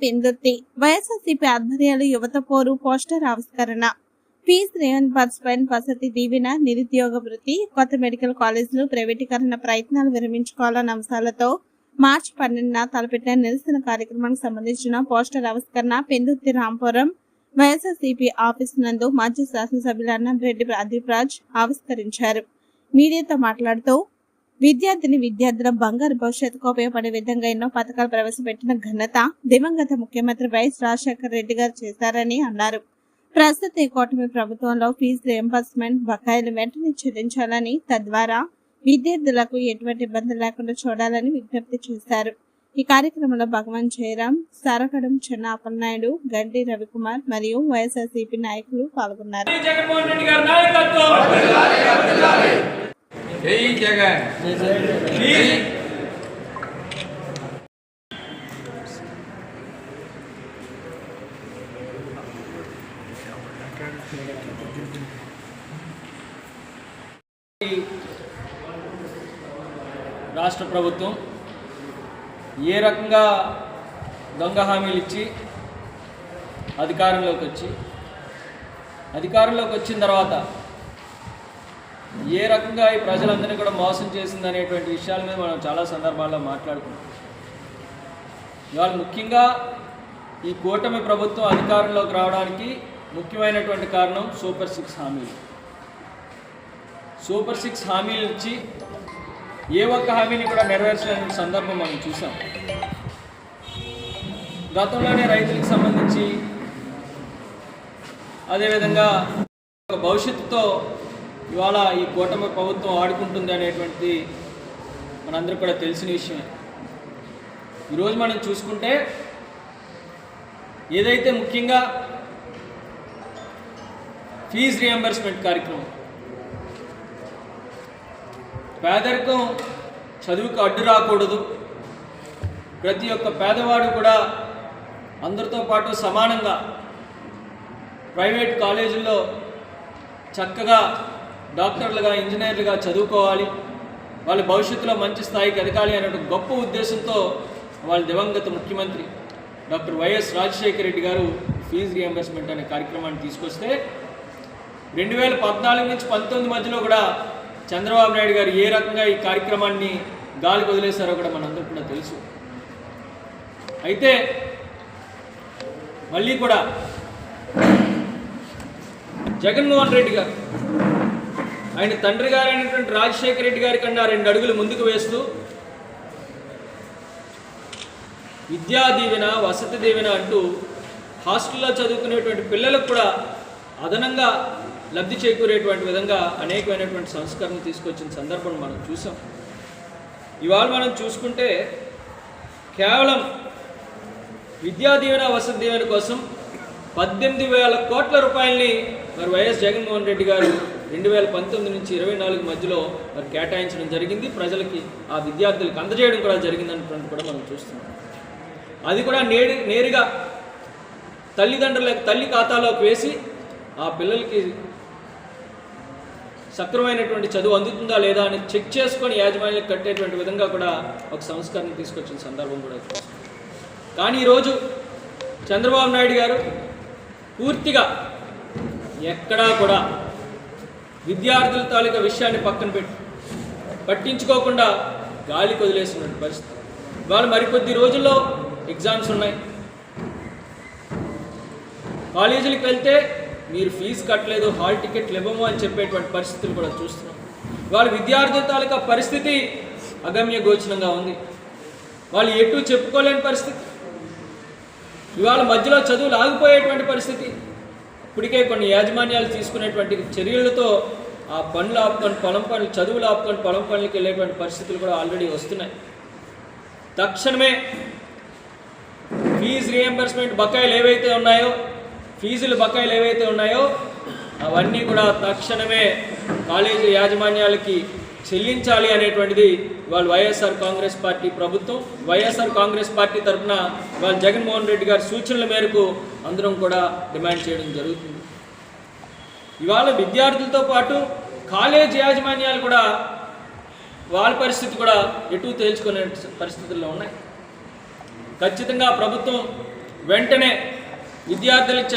పెందుర్తి. వైఎస్ఆర్సీపీ ఆధ్వర్యాలు యువత పోరు పోస్టర్ ఆవిష్కరణ. ఫీజ్ రియంబర్స్మెంట్ వసతి దీవెన నిరుద్యోగ వృత్తి కొత్త మెడికల్ కాలేజీలు ప్రైవేటీకరణ ప్రయత్నాలు విరమించుకోవాలన్న అంశాలతో మార్చి పన్నెండున తలపెట్టిన నిరసన కార్యక్రమానికి సంబంధించిన పోస్టర్ ఆవిష్కరణ పెందుర్తి రాంపురం వైఎస్ఆర్సీపీ ఆఫీస్ నందు మాజీ శాసనసభ్యులు అన్నంరెడ్డి ప్రదీప్ రాజ్ ఆవిష్కరించారు. మీడియాతో మాట్లాడుతూ విద్యార్థిని విద్యార్థుల బంగారు భవిష్యత్తుకు ఉపయోగపడే విధంగా ఎన్నో పథకాలు ప్రవేశపెట్టిన ఘనత దివంగత ముఖ్యమంత్రి వైఎస్ రాజశేఖర రెడ్డి గారు చేశారని అన్నారు. ప్రస్తుత ఈ కూటమి ప్రభుత్వంలో ఫీజు రియంబర్స్మెంట్ బకాయిలు వెంటనే చెల్లించాలని తద్వారా విద్యార్థులకు ఎటువంటి ఇబ్బంది లేకుండా చూడాలని విజ్ఞప్తి చేశారు. ఈ కార్యక్రమంలో భగవాన్ జయరాం సారకడం చెన్న అప్పలనాయుడు గడ్డి రవికుమార్ మరియు వైఎస్ఆర్సీపీ నాయకులు పాల్గొన్నారు జగన్మోహన్ రెడ్డి గారి నాయకత్వం జై జగన్ జై రాష్ట్ర ప్రభుత్వం ఏ రకంగా దొంగ హామీలు ఇచ్చి అధికారంలోకి వచ్చి అధికారంలోకి వచ్చిన తర్వాత ఏ రకంగా ఈ ప్రజలందరినీ కూడా మోసం చేసింది అనేటువంటి విషయాల మీద మనం చాలా సందర్భాల్లో మాట్లాడుకున్నాం ఇవాళ ముఖ్యంగా ఈ కూటమి ప్రభుత్వం అధికారంలోకి రావడానికి ముఖ్యమైనటువంటి కారణం సూపర్ సిక్స్ హామీలు. సూపర్ సిక్స్ హామీలు ఇచ్చి ఏ ఒక్క హామీని కూడా నెరవేర్చలేని సందర్భం మనం చూసాం. గతంలోనే రైతులకు సంబంధించి అదేవిధంగా ఒక భవిష్యత్తుతో ఇవాళ ఈ కూటమి ప్రభుత్వం ఆడుకుంటుంది అనేటువంటిది మనందరికీ కూడా తెలిసిన విషయమే. ఈరోజు మనం చూసుకుంటే ఏదైతే ముఖ్యంగా ఫీజు రియంబర్స్మెంట్ కార్యక్రమం పేదరికం చదువుకు అడ్డు రాకూడదు ప్రతి ఒక్క పేదవాడు కూడా అందరితో పాటు సమానంగా ప్రైవేట్ కాలేజీల్లో చక్కగా డాక్టర్లుగా ఇంజనీర్లుగా చదువుకోవాలి. వాళ్ళ భవిష్యత్తులో మంచి స్థాయికి ఎదగాలి అనే గొప్ప ఉద్దేశంతో వాళ్ళ దివంగత ముఖ్యమంత్రి డాక్టర్ వైఎస్ రాజశేఖర రెడ్డి గారు ఫీజు రియంబర్స్మెంట్ అనే కార్యక్రమాన్ని తీసుకొస్తే రెండు వేల పద్నాలుగు నుంచి పంతొమ్మిది మధ్యలో కూడా చంద్రబాబు నాయుడు గారు ఏ రకంగా ఈ కార్యక్రమాన్ని గాలికి వదిలేశారో కూడా మనందరూ కూడా తెలుసు. అయితే మళ్ళీ కూడా జగన్మోహన్ రెడ్డి గారు ఆయన తండ్రి గారైనటువంటి రాజశేఖర రెడ్డి గారి కన్నా రెండు అడుగులు ముందుకు వేస్తూ విద్యా దీవెన వసతి దీవెన అంటూ హాస్టల్లో చదువుకునేటువంటి పిల్లలకు కూడా అదనంగా లబ్ధి చేకూరేటువంటి విధంగా అనేకమైనటువంటి సంస్కరణలు తీసుకొచ్చిన సందర్భం మనం చూసాం. ఇవాళ మనం చూసుకుంటే కేవలం విద్యా దీవెన వసతి దీవెన కోసం పద్దెనిమిది వేల కోట్ల రూపాయలని మరి వైఎస్ జగన్మోహన్ రెడ్డి గారు రెండు వేల పంతొమ్మిది నుంచి ఇరవై నాలుగు మధ్యలో మరి కేటాయించడం జరిగింది. ప్రజలకి ఆ విద్యార్థులకు అందజేయడం కూడా జరిగిందన్నటువంటి కూడా మనం చూస్తున్నాం. అది కూడా నేడు నేరుగా తల్లిదండ్రుల తల్లి ఖాతాలోకి వేసి ఆ పిల్లలకి సక్రమైనటువంటి చదువు అందుతుందా లేదా అని చెక్ చేసుకొని యాజమాన్యం కట్టేటువంటి విధంగా కూడా ఒక సంస్కరణ తీసుకొచ్చిన సందర్భం కూడా కానీ ఈరోజు చంద్రబాబు నాయుడు గారు పూర్తిగా ఎక్కడా కూడా విద్యార్థుల తాలూకా విషయాన్ని పక్కన పెట్టి. పట్టించుకోకుండా గాలి వదిలేస్తున్న పరిస్థితి. వాళ్ళు మరికొద్ది రోజుల్లో ఎగ్జామ్స్ ఉన్నాయి. కాలేజీలకు వెళ్తే మీరు ఫీజు కట్టలేదు హాల్ టికెట్లు ఇవ్వము అని చెప్పేటువంటి పరిస్థితులు కూడా చూస్తున్నాం. వాళ్ళ విద్యార్థుల తాలూకా పరిస్థితి అగమ్య గోచరంగా ఉంది. వాళ్ళు ఎటు చెప్పుకోలేని పరిస్థితి. ఇవాళ మధ్యలో చదువులు ఆగిపోయేటువంటి పరిస్థితి. ఇప్పటికే కొన్ని యాజమాన్యాలు తీసుకునేటువంటి చర్యలతో ఆ పనులు ఆపుకొని పొలం పనులు చదువులు ఆపుకొని పొలం పనులకి వెళ్ళేటువంటి పరిస్థితులు కూడా ఆల్రెడీ వస్తున్నాయి. తక్షణమే ఫీజు రియంబర్స్మెంట్ బకాయిలు ఏవైతే ఉన్నాయో ఫీజులు బకాయిలు ఏవైతే ఉన్నాయో అవన్నీ కూడా తక్షణమే కాలేజీ యాజమాన్యాలకి చెల్లించాలి అనేటువంటిది వాళ్ళు వైఎస్ఆర్ కాంగ్రెస్ పార్టీ ప్రభుత్వం. వైఎస్ఆర్ కాంగ్రెస్ పార్టీ తరఫున వాళ్ళు జగన్మోహన్ రెడ్డి గారి సూచనల మేరకు అందరం కూడా డిమాండ్ చేయడం జరుగుతుంది. ఇవాళ విద్యార్థులతో పాటు కాలేజ్ యాజమాన్యాలు కూడా వాళ్ళ పరిస్థితి కూడా ఎటు తేల్చుకునే పరిస్థితుల్లో ఉన్నాయి. ఖచ్చితంగా ప్రభుత్వం వెంటనే విద్యార్థులకు